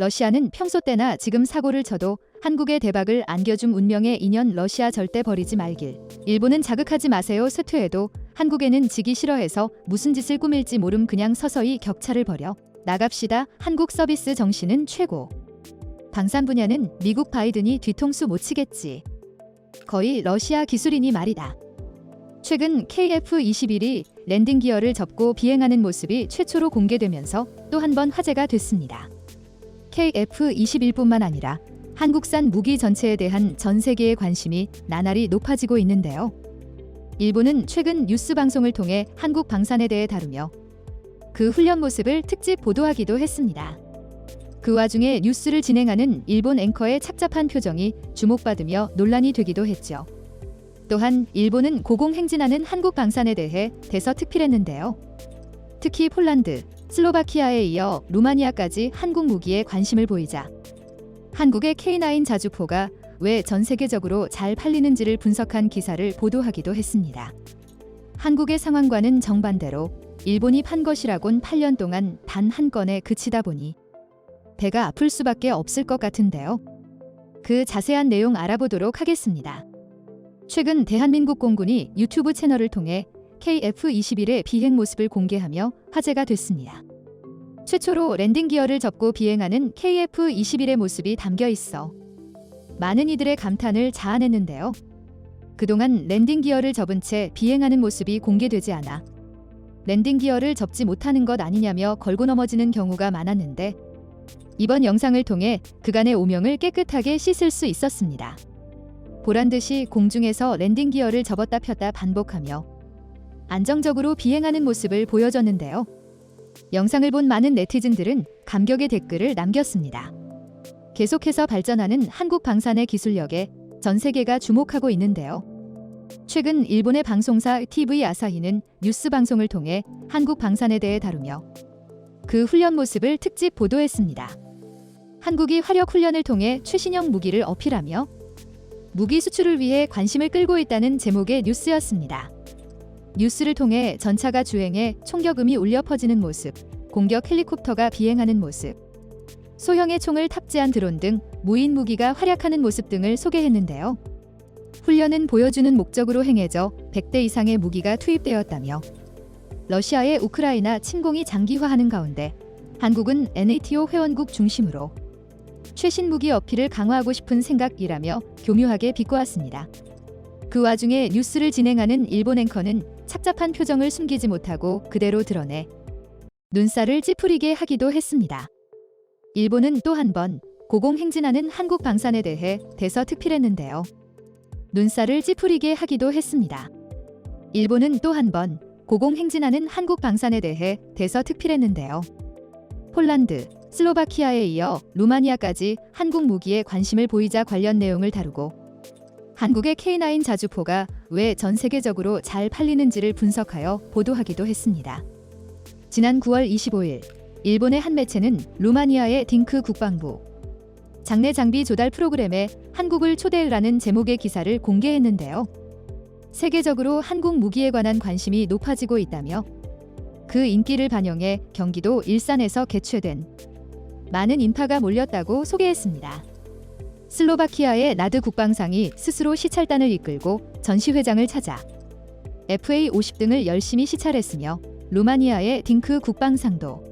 러시아는 평소 때나 지금 사고를 쳐도 한국의 대박을 안겨줌 운명의 인연 러시아 절대 버리지 말길. 일본은 자극하지 마세요 쇠퇴해도 한국에는 지기 싫어해서 무슨 짓을 꾸밀지 모름 그냥 서서히 격차를 벌여. 나갑시다. 한국 서비스 정신은 최고. 방산 분야는 미국 바이든이 뒤통수 못 치겠지. 거의 러시아 기술이니 말이다. 최근 KF-21이 랜딩 기어를 접고 비행하는 모습이 최초로 공개되면서 또 한 번 화제가 됐습니다. KF-21뿐만 아니라 한국산 무기 전체에 대한 전 세계의 관심이 나날이 높아지고 있는데요. 일본은 최근 뉴스 방송을 통해 한국 방산에 대해 다루며 그 훈련 모습을 특집 보도하기도 했습니다. 그 와중에 뉴스를 진행하는 일본 앵커의 착잡한 표정이 주목받으며 논란이 되기도 했죠. 또한 일본은 고공행진하는 한국 방산에 대해 대서특필했는데요. 특히 폴란드, 슬로바키아에 이어 루마니아까지 한국 무기에 관심을 보이자 한국의 K9 자주포가 왜 전 세계적으로 잘 팔리는지를 분석한 기사를 보도하기도 했습니다. 한국의 상황과는 정반대로 일본이 판 것이라곤 8년 동안 단 한 건에 그치다 보니 배가 아플 수밖에 없을 것 같은데요. 그 자세한 내용 알아보도록 하겠습니다. 최근 대한민국 공군이 유튜브 채널을 통해 KF-21의 비행 모습을 공개하며 화제가 됐습니다. 최초로 랜딩 기어를 접고 비행하는 KF-21의 모습이 담겨 있어 많은 이들의 감탄을 자아냈는데요. 그동안 랜딩 기어를 접은 채 비행하는 모습이 공개되지 않아 랜딩 기어를 접지 못하는 것 아니냐며 걸고 넘어지는 경우가 많았는데 이번 영상을 통해 그간의 오명을 깨끗하게 씻을 수 있었습니다. 보란 듯이 공중에서 랜딩 기어를 접었다 폈다 반복하며 안정적으로 비행하는 모습을 보여줬는데요. 영상을 본 많은 네티즌들은 감격의 댓글을 남겼습니다. 계속해서 발전하는 한국 방산의 기술력에 전 세계가 주목하고 있는데요. 최근 일본의 방송사 TV 아사히는 뉴스 방송을 통해 한국 방산에 대해 다루며 그 훈련 모습을 특집 보도했습니다. 한국이 화력 훈련을 통해 최신형 무기를 어필하며 무기 수출을 위해 관심을 끌고 있다는 제목의 뉴스였습니다. 뉴스를 통해 전차가 주행해 총격음이 울려 퍼지는 모습, 공격 헬리콥터가 비행하는 모습, 소형의 총을 탑재한 드론 등 무인 무기가 활약하는 모습 등을 소개했는데요. 훈련은 보여주는 목적으로 행해져 100대 이상의 무기가 투입되었다며 러시아의 우크라이나 침공이 장기화하는 가운데 한국은 NATO 회원국 중심으로 최신 무기 어필을 강화하고 싶은 생각이라며 교묘하게 비꼬았습니다. 그 와중에 뉴스를 진행하는 일본 앵커는 착잡한 표정을 숨기지 못하고 그대로 드러내 눈살을 찌푸리게 하기도 했습니다. 일본은 또 한 번 고공행진하는 한국 방산에 대해 대서특필했는데요. 눈살을 찌푸리게 하기도 했습니다. 일본은 또 한 번 고공행진하는 한국 방산에 대해 대서특필했는데요. 폴란드, 슬로바키아에 이어 루마니아까지 한국 무기에 관심을 보이자 관련 내용을 다루고 한국의 K9 자주포가 왜 전 세계적으로 잘 팔리는지를 분석하여 보도하기도 했습니다. 지난 9월 25일 일본의 한 매체는 루마니아의 딩크 국방부 장내 장비 조달 프로그램에 한국을 초대라는 제목의 기사를 공개했는데요. 세계적으로 한국 무기에 관한 관심이 높아지고 있다며 그 인기를 반영해 경기도 일산에서 개최된 많은 인파가 몰렸다고 소개했습니다. 슬로바키아의 나드 국방상이 스스로 시찰단을 이끌고 전시회장을 찾아 FA50 등을 열심히 시찰했으며 루마니아의 딩크 국방상도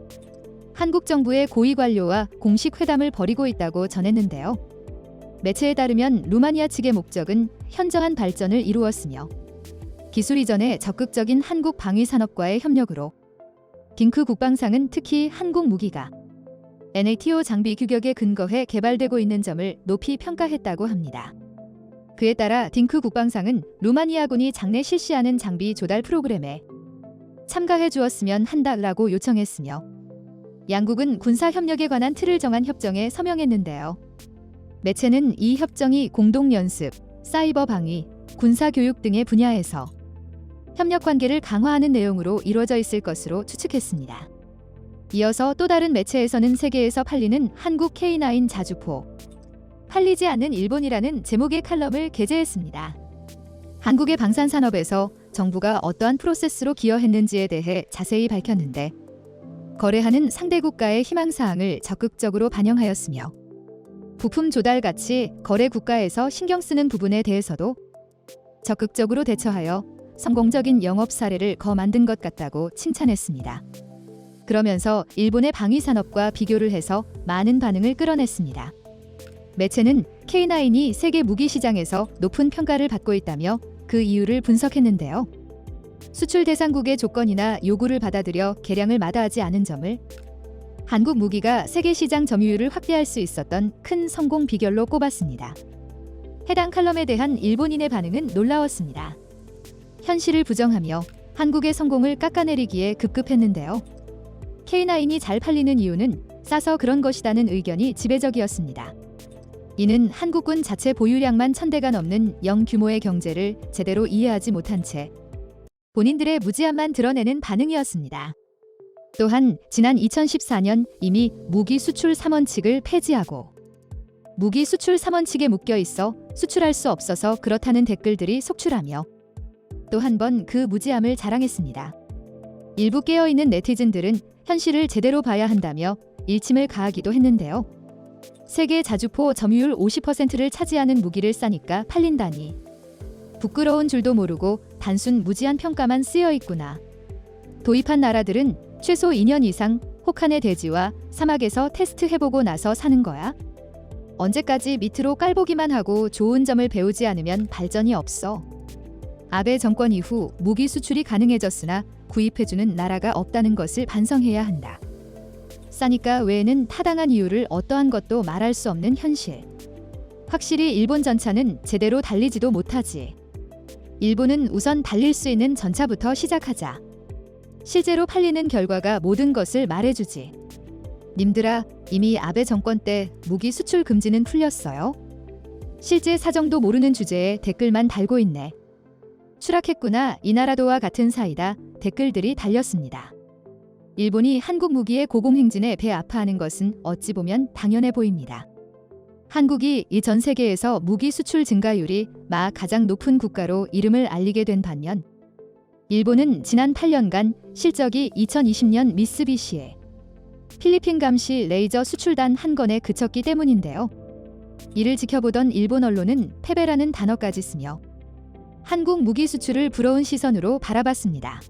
한국 정부의 고위 관료와 공식 회담을 벌이고 있다고 전했는데요. 매체에 따르면 루마니아 측의 목적은 현저한 발전을 이루었으며 기술 이전에 적극적인 한국 방위 산업과의 협력으로 딩크 국방상은 특히 한국 무기가 NATO 장비 규격에 근거해 개발되고 있는 점을 높이 평가했다고 합니다. 그에 따라 딩크 국방상은 루마니아군이 장내 실시하는 장비 조달 프로그램에 참가해 주었으면 한다라고 요청했으며 양국은 군사 협력에 관한 틀을 정한 협정에 서명했는데요. 매체는 이 협정이 공동 연습, 사이버 방위, 군사 교육 등의 분야에서 협력 관계를 강화하는 내용으로 이루어져 있을 것으로 추측했습니다. 이어서 또 다른 매체에서는 세계에서 팔리는 한국 K9 자주포 팔리지 않는 일본이라는 제목의 칼럼을 게재했습니다. 한국의 방산 산업에서 정부가 어떠한 프로세스로 기여했는지에 대해 자세히 밝혔는데 거래하는 상대 국가의 희망 사항을 적극적으로 반영하였으며 부품 조달 같이 거래 국가에서 신경 쓰는 부분에 대해서도 적극적으로 대처하여 성공적인 영업 사례를 거 만든 것 같다고 칭찬했습니다. 그러면서 일본의 방위 산업과 비교를 해서 많은 반응을 끌어냈습니다. 매체는 K9이 세계 무기 시장에서 높은 평가를 받고 있다며 그 이유를 분석했는데요. 수출 대상국의 조건이나 요구를 받아들여 개량을 마다하지 않은 점을 한국 무기가 세계 시장 점유율을 확대할 수 있었던 큰 성공 비결로 꼽았습니다. 해당 칼럼에 대한 일본인의 반응은 놀라웠습니다. 현실을 부정하며 한국의 성공을 깎아내리기에 급급했는데요. K9이 잘 팔리는 이유는 싸서 그런 것이라는 의견이 지배적이었습니다. 이는 한국군 자체 보유량만 천대가 넘는 영 규모의 경제를 제대로 이해하지 못한 채 본인들의 무지함만 드러내는 반응이었습니다. 또한 지난 2014년 이미 무기 수출 3원칙을 폐지하고 무기 수출 3원칙에 묶여 있어 수출할 수 없어서 그렇다는 댓글들이 속출하며 또 한 번 그 무지함을 자랑했습니다. 일부 깨어있는 네티즌들은 현실을 제대로 봐야 한다며 일침을 가하기도 했는데요. 세계 자주포 점유율 50%를 차지하는 무기를 싸니까 팔린다니. 부끄러운 줄도 모르고 단순 무지한 평가만 쓰여 있구나. 도입한 나라들은 최소 2년 이상 혹한의 대지와 사막에서 테스트 해보고 나서 사는 거야? 언제까지 밑으로 깔보기만 하고 좋은 점을 배우지 않으면 발전이 없어. 아베 정권 이후 무기 수출이 가능해졌으나 구입해주는 나라가 없다는 것을 반성해야 한다. 싸니까 외에는 타당한 이유를 어떠한 것도 말할 수 없는 현실. 확실히 일본 전차는 제대로 달리지도 못하지. 일본은 우선 달릴 수 있는 전차부터 시작하자. 실제로 팔리는 결과가 모든 것을 말해주지. 님들아, 이미 아베 정권 때 무기 수출 금지는 풀렸어요. 실제 사정도 모르는 주제에 댓글만 달고 있네. 추락했구나, 이 나라도와 같은 사이다. 댓글들이 달렸습니다. 일본이 한국 무기의 고공행진에 배 아파하는 것은 어찌 보면 당연해 보입니다. 한국이 이 전 세계에서 무기 수출 증가율이 마 가장 높은 국가로 이름을 알리게 된 반면 일본은 지난 8년간 실적이 2020년 미쓰비시에 필리핀 감시 레이저 수출단 한 건에 그쳤기 때문인데요. 이를 지켜보던 일본 언론은 패배라는 단어까지 쓰며 한국 무기 수출을 부러운 시선으로 바라봤습니다.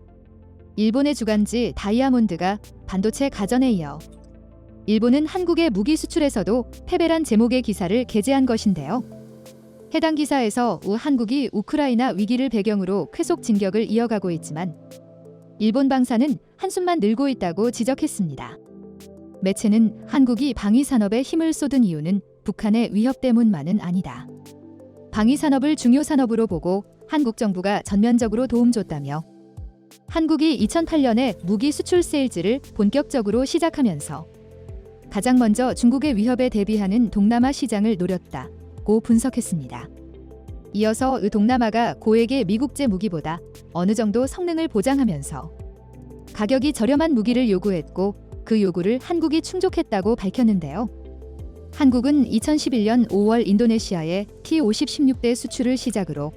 일본의 주간지 다이아몬드가 반도체 가전에 이어 일본은 한국의 무기 수출에서도 패배란 제목의 기사를 게재한 것인데요. 해당 기사에서 우 한국이 우크라이나 위기를 배경으로 쾌속 진격을 이어가고 있지만 일본 방사는 한숨만 늘고 있다고 지적했습니다. 매체는 한국이 방위 산업에 힘을 쏟은 이유는 북한의 위협 때문만은 아니다. 방위 산업을 중요 산업으로 보고 한국 정부가 전면적으로 도움 줬다며 한국이 2008년에 무기 수출 세일즈를 본격적으로 시작하면서 가장 먼저 중국의 위협에 대비하는 동남아 시장을 노렸다고 분석했습니다. 이어서 의 동남아가 고액의 미국제 무기보다 어느 정도 성능을 보장하면서 가격이 저렴한 무기를 요구했고 그 요구를 한국이 충족했다고 밝혔는데요. 한국은 2011년 5월 인도네시아에 T-50 16대 수출을 시작으로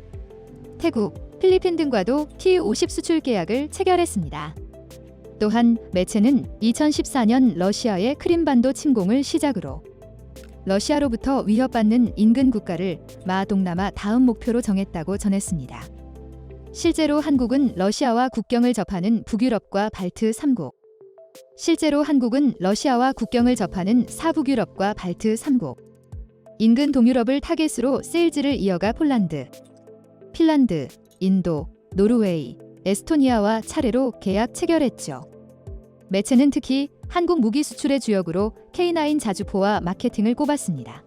태국, 필리핀 등과도 T-50 수출 계약을 체결했습니다. 또한 매체는 2014년 러시아의 크림반도 침공을 시작으로 러시아로부터 위협받는 인근 국가를 마 동남아 다음 목표로 정했다고 전했습니다. 실제로 한국은 러시아와 국경을 접하는 북유럽과 발트 3국, 실제로 한국은 러시아와 국경을 접하는 사북유럽과 발트 3국, 인근 동유럽을 타겟으로 세일즈를 이어가 폴란드, 핀란드, 인도, 노르웨이, 에스토니아와 차례로 계약 체결했죠. 매체는 특히 한국 무기 수출의 주역으로 K9 자주포와 마케팅을 꼽았습니다.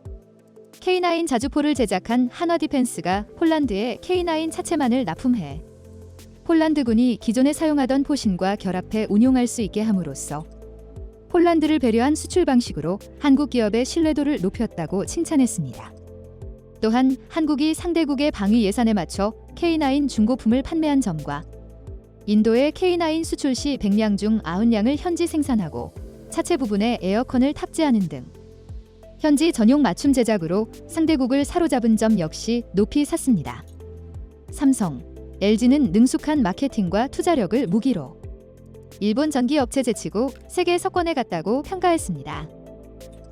K9 자주포를 제작한 한화 디펜스가 폴란드에 K9 차체만을 납품해 폴란드군이 기존에 사용하던 포신과 결합해 운용할 수 있게 함으로써 폴란드를 배려한 수출 방식으로 한국 기업의 신뢰도를 높였다고 칭찬했습니다. 또한 한국이 상대국의 방위 예산에 맞춰 K9 중고품을 판매한 점과 인도의 K9 수출 시 100량 중 90량을 현지 생산하고 차체 부분에 에어컨을 탑재하는 등 현지 전용 맞춤 제작으로 상대국을 사로잡은 점 역시 높이 샀습니다. 삼성, LG는 능숙한 마케팅과 투자력을 무기로 일본 전기 업체 제치고 세계 석권에 갔다고 평가했습니다.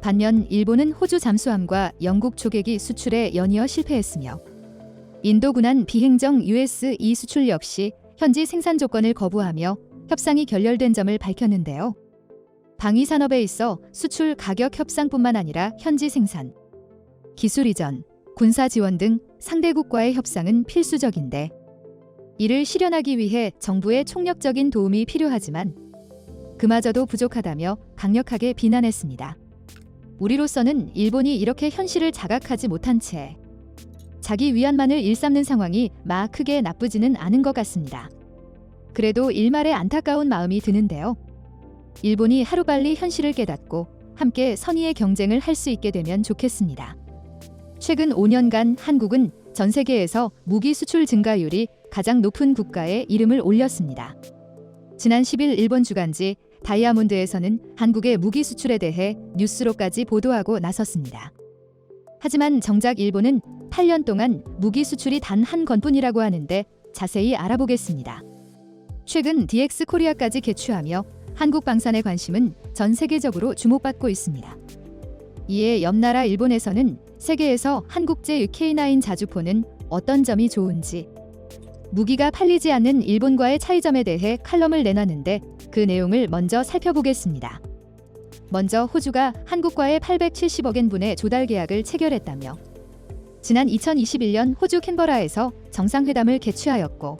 반면 일본은 호주 잠수함과 영국 초계기 수출에 연이어 실패했으며 인도 군한 비행정 US-2 수출 역시 현지 생산 조건을 거부하며 협상이 결렬된 점을 밝혔는데요. 방위 산업에 있어 수출 가격 협상뿐만 아니라 현지 생산, 기술 이전, 군사 지원 등 상대국과의 협상은 필수적인데 이를 실현하기 위해 정부의 총력적인 도움이 필요하지만 그마저도 부족하다며 강력하게 비난했습니다. 우리로서는 일본이 이렇게 현실을 자각하지 못한 채 자기 위안만을 일삼는 상황이 마 크게 나쁘지는 않은 것 같습니다. 그래도 일말의 안타까운 마음이 드는데요. 일본이 하루빨리 현실을 깨닫고 함께 선의의 경쟁을 할 수 있게 되면 좋겠습니다. 최근 5년간 한국은 전 세계에서 무기 수출 증가율이 가장 높은 국가에 이름을 올렸습니다. 지난 10일 일본 주간지 다이아몬드에서는 한국의 무기 수출에 대해 뉴스로까지 보도하고 나섰습니다. 하지만 정작 일본은 8년 동안 무기 수출이 단 한 건뿐이라고 하는데 자세히 알아보겠습니다. 최근 DX 코리아까지 개최하며 한국 방산의 관심은 전 세계적으로 주목받고 있습니다. 이에 옆나라 일본에서는 세계에서 한국제 K9 자주포는 어떤 점이 좋은지 무기가 팔리지 않는 일본과의 차이점에 대해 칼럼을 내놨는데 그 내용을 먼저 살펴보겠습니다. 먼저 호주가 한국과의 870억엔분의 조달 계약을 체결했다며 지난 2021년 호주 캔버라에서 정상회담을 개최하였고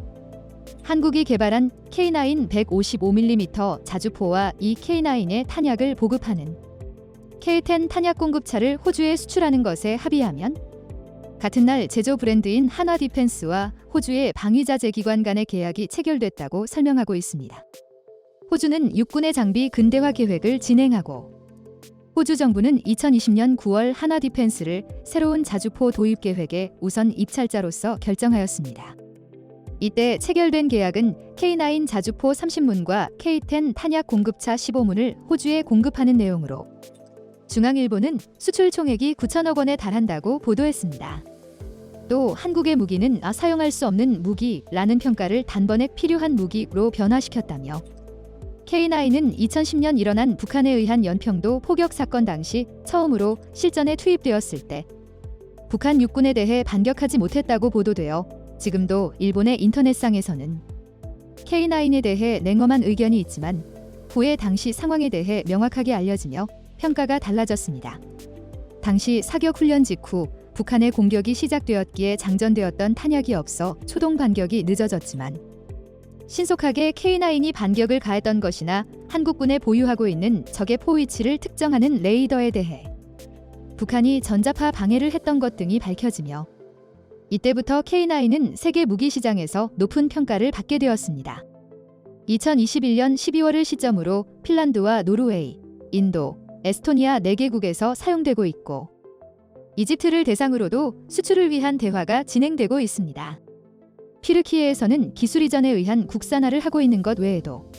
한국이 개발한 K9 155mm 자주포와 이 K9의 탄약을 보급하는 K10 탄약 공급차를 호주에 수출하는 것에 합의하면 같은 날 제조 브랜드인 한화 디펜스와 호주의 방위자재 기관 간의 계약이 체결됐다고 설명하고 있습니다. 호주는 육군의 장비 근대화 계획을 진행하고 호주 정부는 2020년 9월 한화 디펜스를 새로운 자주포 도입 계획에 우선 입찰자로서 결정하였습니다. 이때 체결된 계약은 K9 자주포 30문과 K10 탄약 공급차 15문을 호주에 공급하는 내용으로 중앙일보는 수출 총액이 9천억 원에 달한다고 보도했습니다. 또 한국의 무기는 아, 사용할 수 없는 무기라는 평가를 단번에 필요한 무기로 변화시켰다며 K9은 2010년 일어난 북한에 의한 연평도 포격 사건 당시 처음으로 실전에 투입되었을 때 북한 육군에 대해 반격하지 못했다고 보도되어 지금도 일본의 인터넷상에서는 K9에 대해 냉엄한 의견이 있지만 후에 당시 상황에 대해 명확하게 알려지며 평가가 달라졌습니다. 당시 사격 훈련 직후 북한의 공격이 시작되었기에 장전되었던 탄약이 없어 초동 반격이 늦어졌지만 신속하게 K9이 반격을 가했던 것이나 한국군에 보유하고 있는 적의 포 위치를 특정하는 레이더에 대해 북한이 전자파 방해를 했던 것 등이 밝혀지며 이때부터 K9은 세계 무기 시장에서 높은 평가를 받게 되었습니다. 2021년 12월을 시점으로 핀란드와 노르웨이, 인도, 에스토니아 4개국에서 사용되고 있고 이집트를 대상으로도 수출을 위한 대화가 진행되고 있습니다. 피르키예에서는 기술 이전에 의한 국산화를 하고 있는 것 외에도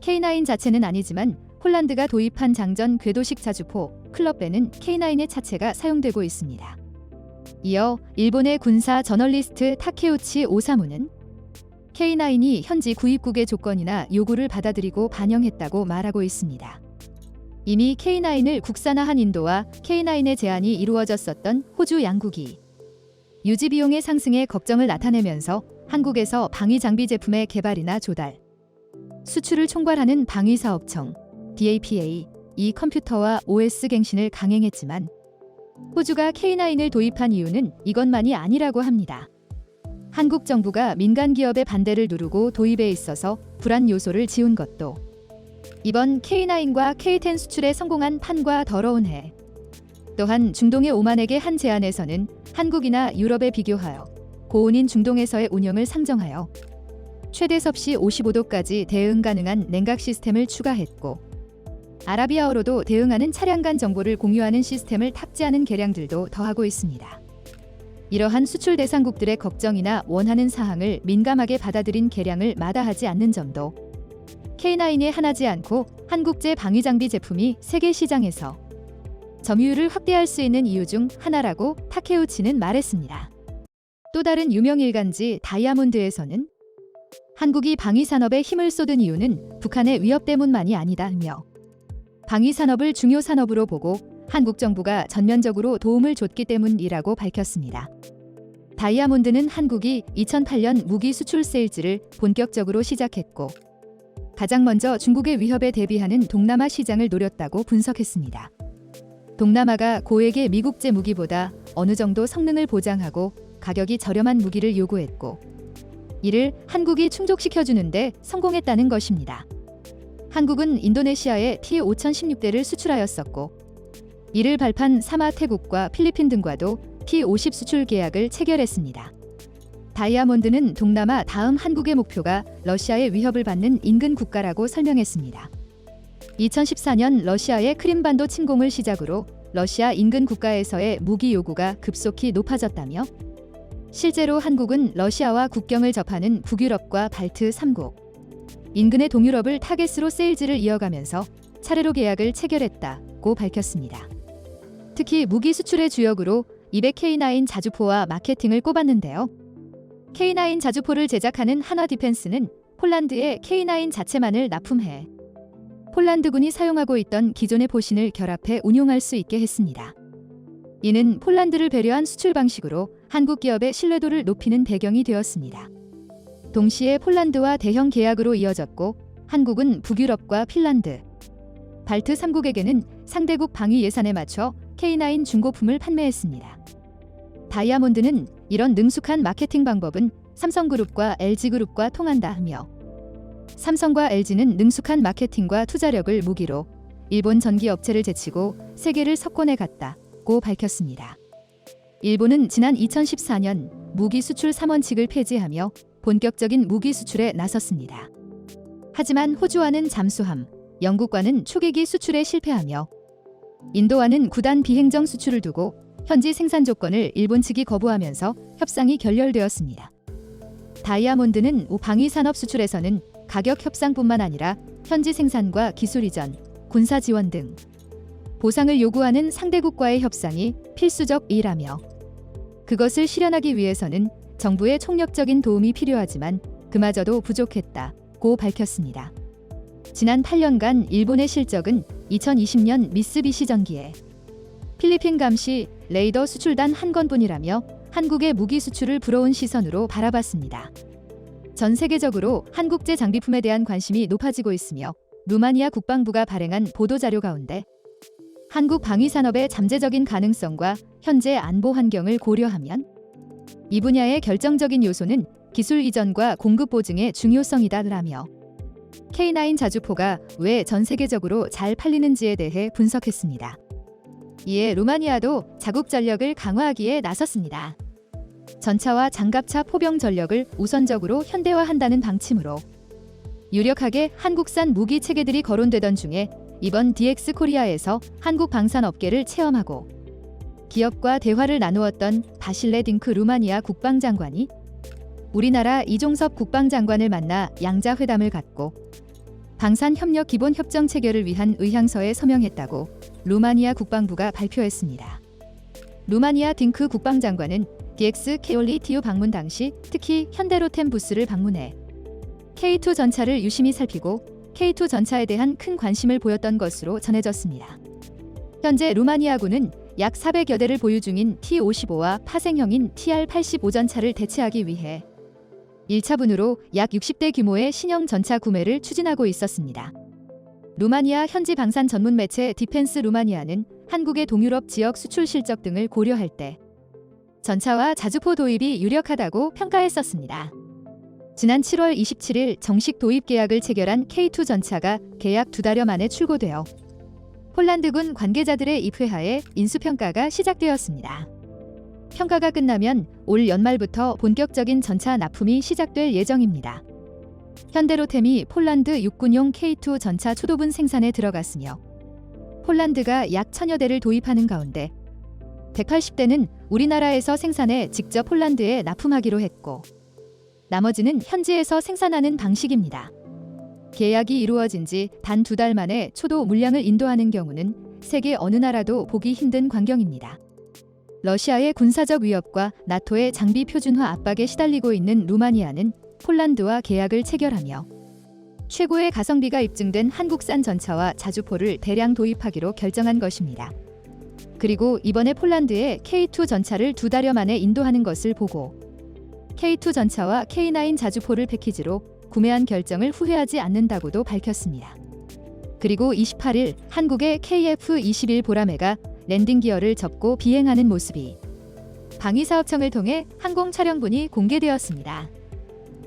K9 자체는 아니지만 홀란드가 도입한 장전 궤도식 자주포 클럽배는 K9의 차체가 사용되고 있습니다. 이어 일본의 군사 저널리스트 타케우치 오사무는 K9이 현지 구입국의 조건이나 요구를 받아들이고 반영했다고 말하고 있습니다. 이미 K9을 국산화한 인도와 K9의 제한이 이루어졌었던 호주 양국이 유지 비용의 상승에 걱정을 나타내면서 한국에서 방위 장비 제품의 개발이나 조달, 수출을 총괄하는 방위 사업청 DAPA 이 컴퓨터와 OS 갱신을 강행했지만 호주가 K9을 도입한 이유는 이것만이 아니라고 합니다. 한국 정부가 민간 기업의 반대를 누르고 도입에 있어서 불안 요소를 지운 것도 이번 K9과 K10 수출에 성공한 판과 더러운 해. 또한 중동의 오만에게 한 제안에서는 한국이나 유럽에 비교하여 고온인 중동에서의 운영을 상정하여 최대 섭씨 55도까지 대응 가능한 냉각 시스템을 추가했고 아라비아어로도 대응하는 차량 간 정보를 공유하는 시스템을 탑재하는 계량들도 더하고 있습니다. 이러한 수출 대상국들의 걱정이나 원하는 사항을 민감하게 받아들인 계량을 마다하지 않는 점도 K9에 하나지 않고 한국제 방위장비 제품이 세계 시장에서 점유율을 확대할 수 있는 이유 중 하나라고 타케우치는 말했습니다. 또 다른 유명 일간지 다이아몬드에서는 한국이 방위 산업에 힘을 쏟은 이유는 북한의 위협 때문만이 아니다며 방위 산업을 중요 산업으로 보고 한국 정부가 전면적으로 도움을 줬기 때문이라고 밝혔습니다. 다이아몬드는 한국이 2008년 무기 수출 세일즈를 본격적으로 시작했고 가장 먼저 중국의 위협에 대비하는 동남아 시장을 노렸다고 분석했습니다. 동남아가 고액의 미국제 무기보다 어느 정도 성능을 보장하고 가격이 저렴한 무기를 요구했고 이를 한국이 충족시켜 주는데 성공했다는 것입니다. 한국은 인도네시아에 T-5016대를 수출하였었고 이를 발판 사마 태국과 필리핀 등과도 T-50 수출 계약을 체결했습니다. 다이아몬드는 동남아 다음 한국의 목표가 러시아의 위협을 받는 인근 국가라고 설명했습니다. 2014년 러시아의 크림반도 침공을 시작으로 러시아 인근 국가에서의 무기 요구가 급속히 높아졌다며 실제로 한국은 러시아와 국경을 접하는 북유럽과 발트 3국, 인근의 동유럽을 타겟으로 세일즈를 이어가면서 차례로 계약을 체결했다고 밝혔습니다. 특히 무기 수출의 주역으로 200K9 자주포와 마케팅을 꼽았는데요. K9 자주포를 제작하는 한화 디펜스는 폴란드에 K9 자체만을 납품해 폴란드군이 사용하고 있던 기존의 포신을 결합해 운용할 수 있게 했습니다. 이는 폴란드를 배려한 수출 방식으로 한국 기업의 신뢰도를 높이는 배경이 되었습니다. 동시에 폴란드와 대형 계약으로 이어졌고 한국은 북유럽과 핀란드, 발트 3국에게는 상대국 방위 예산에 맞춰 K9 중고품을 판매했습니다. 다이아몬드는 이런 능숙한 마케팅 방법은 삼성그룹과 LG그룹과 통한다 하며 삼성과 LG는 능숙한 마케팅과 투자력을 무기로 일본 전기 업체를 제치고 세계를 석권해 갔다고 밝혔습니다. 일본은 지난 2014년 무기 수출 3원칙을 폐지하며 본격적인 무기 수출에 나섰습니다. 하지만 호주와는 잠수함, 영국과는 초계기 수출에 실패하며 인도와는 구단 비행정 수출을 두고 현지 생산 조건을 일본 측이 거부하면서 협상이 결렬되었습니다. 다이아몬드는 방위 산업 수출에서는 가격 협상뿐만 아니라 현지 생산과 기술 이전, 군사 지원 등 보상을 요구하는 상대국과의 협상이 필수적 일하며 그것을 실현하기 위해서는 정부의 총력적인 도움이 필요하지만 그마저도 부족했다고 밝혔습니다. 지난 8년간 일본의 실적은 2020년 미쓰비시 전기에 필리핀 감시 레이더 수출단 한 건뿐이라며 한국의 무기 수출을 부러운 시선으로 바라봤습니다. 전 세계적으로 한국제 장비품에 대한 관심이 높아지고 있으며 루마니아 국방부가 발행한 보도 자료 가운데 한국 방위 산업의 잠재적인 가능성과 현재 안보 환경을 고려하면 이 분야의 결정적인 요소는 기술 이전과 공급 보증의 중요성이다라며 K9 자주포가 왜 전 세계적으로 잘 팔리는지에 대해 분석했습니다. 이에 루마니아도 자국 전력을 강화하기에 나섰습니다. 전차와 장갑차 포병 전력을 우선적으로 현대화한다는 방침으로 유력하게 한국산 무기 체계들이 거론되던 중에 이번 DX 코리아에서 한국 방산 업계를 체험하고 기업과 대화를 나누었던 바실레 딩크 루마니아 국방장관이 우리나라 이종섭 국방장관을 만나 양자 회담을 갖고 방산 협력 기본 협정 체결을 위한 의향서에 서명했다고 루마니아 국방부가 발표했습니다. 루마니아 딩크 국방장관은 DX 케올리티우 방문 당시 특히 현대로템 부스를 방문해 K2 전차를 유심히 살피고 K2 전차에 대한 큰 관심을 보였던 것으로 전해졌습니다. 현재 루마니아군은 약 400여 대를 보유 중인 T-55와 파생형인 TR-85 전차를 대체하기 위해 1차분으로 약 60대 규모의 신형 전차 구매를 추진하고 있었습니다. 루마니아 현지 방산 전문 매체 디펜스 루마니아는 한국의 동유럽 지역 수출 실적 등을 고려할 때 전차와 자주포 도입이 유력하다고 평가했었습니다. 지난 7월 27일 정식 도입 계약을 체결한 K2 전차가 계약 두 달여 만에 출고되어 폴란드군 관계자들의 입회하에 인수평가가 시작되었습니다. 평가가 끝나면 올 연말부터 본격적인 전차 납품이 시작될 예정입니다. 현대로템이 폴란드 육군용 K2 전차 초도분 생산에 들어갔으며 폴란드가 약 천여 대를 도입하는 가운데 180대는 우리나라에서 생산해 직접 폴란드에 납품하기로 했고 나머지는 현지에서 생산하는 방식입니다. 계약이 이루어진 지 단 두 달 만에 초도 물량을 인도하는 경우는 세계 어느 나라도 보기 힘든 광경입니다. 러시아의 군사적 위협과 나토의 장비 표준화 압박에 시달리고 있는 루마니아는 폴란드와 계약을 체결하며 최고의 가성비가 입증된 한국산 전차와 자주포를 대량 도입하기로 결정한 것입니다. 그리고 이번에 폴란드에 K2 전차를 두 달여 만에 인도하는 것을 보고 K2 전차와 K9 자주포를 패키지로 구매한 결정을 후회하지 않는다고도 밝혔습니다. 그리고 28일 한국의 KF-21 보라매가 랜딩 기어를 접고 비행하는 모습이 방위사업청을 통해 항공 촬영본이 공개되었습니다.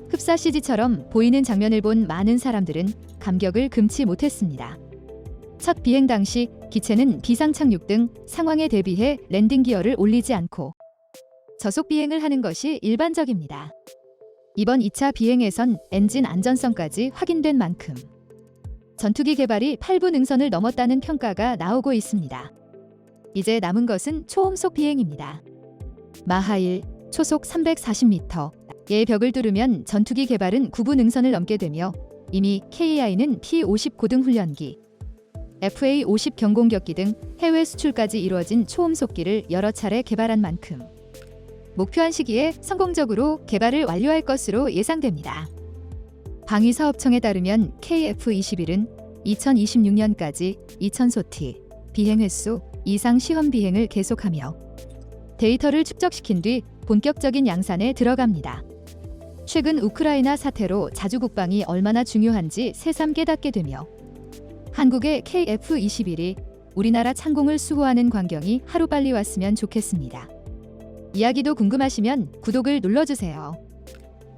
흡사 CG처럼 보이는 장면을 본 많은 사람들은 감격을 금치 못했습니다. 첫 비행 당시 기체는 비상 착륙 등 상황에 대비해 랜딩 기어를 올리지 않고 저속 비행을 하는 것이 일반적입니다. 이번 2차 비행에선 엔진 안전성까지 확인된 만큼 전투기 개발이 8부 능선을 넘었다는 평가가 나오고 있습니다. 이제 남은 것은 초음속 비행입니다. 마하일 초속 340m의 벽을 뚫으면 전투기 개발은 9부 능선을 넘게 되며 이미 KI는 P-50 고등 훈련기, FA-50 경공격기 등 해외 수출까지 이루어진 초음속기를 여러 차례 개발한 만큼 목표한 시기에 성공적으로 개발을 완료할 것으로 예상됩니다. 방위사업청에 따르면 KF-21은 2026년까지 2,000소티 비행 횟수 이상 시험 비행을 계속하며 데이터를 축적시킨 뒤 본격적인 양산에 들어갑니다. 최근 우크라이나 사태로 자주 국방이 얼마나 중요한지 새삼 깨닫게 되며 한국의 KF-21이 우리나라 창공을 수호하는 광경이 하루빨리 왔으면 좋겠습니다. 이야기도 궁금하시면 구독을 눌러주세요.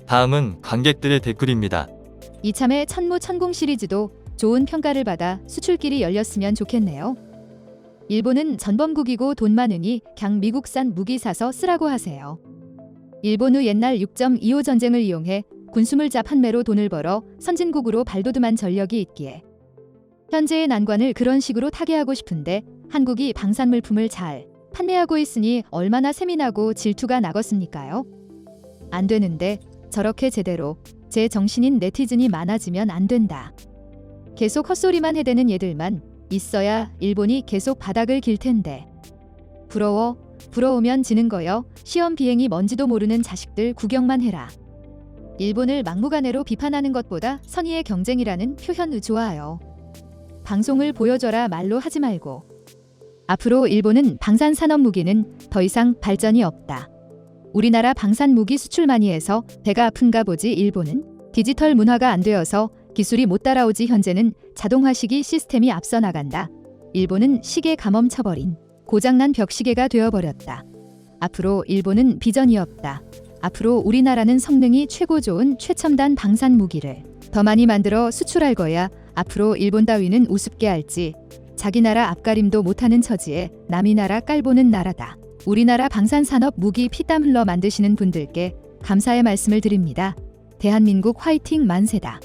다음은 관객들의 댓글입니다. 이참에 천무 천공 시리즈도 좋은 평가를 받아 수출길이 열렸으면 좋겠네요. 일본은 전범국이고 돈 많으니 그냥 미국산 무기 사서 쓰라고 하세요. 일본 후 옛날 6.25 전쟁을 이용해 군수물자 판매로 돈을 벌어 선진국으로 발돋움한 전력이 있기에 현재의 난관을 그런 식으로 타개하고 싶은데 한국이 방산 물품을 잘 판매하고 있으니 얼마나 세민하고 질투가 나겠습니까요? 안 되는데 저렇게 제대로 제 정신인 네티즌이 많아지면 안 된다. 계속 헛소리만 해대는 얘들만 있어야 일본이 계속 바닥을 길 텐데. 부러워. 부러우면 지는 거여. 시험 비행이 뭔지도 모르는 자식들 구경만 해라. 일본을 막무가내로 비판하는 것보다 선의의 경쟁이라는 표현 좋아요. 방송을 보여줘라 말로 하지 말고. 앞으로 일본은 방산 산업 무기는 더 이상 발전이 없다. 우리나라 방산 무기 수출만이 해서 배가 아픈가 보지 일본은 디지털 문화가 안 되어서 기술이 못 따라오지 현재는 자동화 시기 시스템이 앞서 나간다. 일본은 시계 감엄 쳐버린 고장난 벽시계가 되어버렸다. 앞으로 일본은 비전이 없다. 앞으로 우리나라는 성능이 최고 좋은 최첨단 방산 무기를 더 많이 만들어 수출할 거야. 앞으로 일본 따위는 우습게 할지 자기 나라 앞가림도 못하는 처지에 남이 나라 깔보는 나라다. 우리나라 방산산업 무기 피땀 흘러 만드시는 분들께 감사의 말씀을 드립니다. 대한민국 화이팅 만세다.